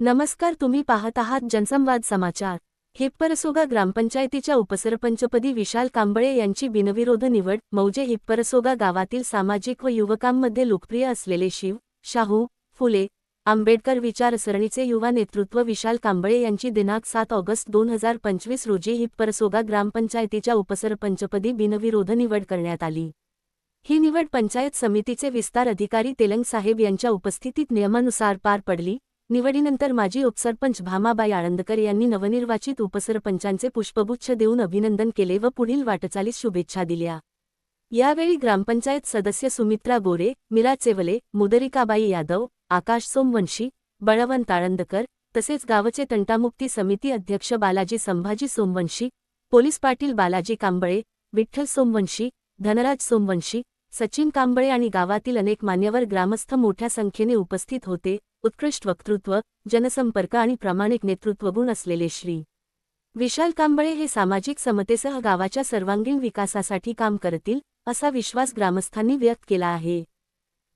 नमस्कार तुम्ही पाहत आहात जनसंवाद समाचार. हिप्परसोगा ग्रामपंचायतीच्या उपसरपंचपदी विशाल कांबळे यांची बिनविरोध निवड. मौजे हिप्परसोगा गावातील सामाजिक व युवकांमध्ये लोकप्रिय असलेले शिव शाहू फुले आंबेडकर विचारसरणीचे युवा नेतृत्व विशाल कांबळे यांची दिनांक सात ऑगस्ट दोन हजार पंचवीस रोजी हिप्परसोगा ग्रामपंचायतीच्या उपसरपंचपदी बिनविरोध निवड करण्यात आली. ही निवड पंचायत समितीचे विस्तार अधिकारी तेलंग साहेब यांच्या उपस्थितीत नियमानुसार पार पडली. निवडीनंतर माजी उपसरपंच भामाबाई आळंदकर यांनी नवनिर्वाचित उपसरपंचांचे पुष्पगुच्छ देऊन अभिनंदन केले व पुढील वाटचालीस शुभेच्छा दिल्या. यावेळी ग्रामपंचायत सदस्य सुमित्रा गोरे मिरा चेवले मुदरिकाबाई यादव आकाश सोमवंशी बळवंत आळंदकर तसेच गावचे तंटामुक्ती समिती अध्यक्ष बालाजी संभाजी सोमवंशी पोलीस पाटील बालाजी कांबळे विठ्ठल सोमवंशी धनराज सोमवंशी सचिन कांबळे आणि गावातील अनेक मान्यवर ग्रामस्थ मोठ्या संख्येने उपस्थित होते. उत्कृष्ट वक्तृत्व जनसंपर्क आणि प्रामाणिक नेतृत्वगुण असलेले श्री. विशाल कांबळे हे सामाजिक समतेसह गावाच्या सर्वांगीण विकासासाठी काम करतील असा विश्वास ग्रामस्थांनी व्यक्त केला आहे.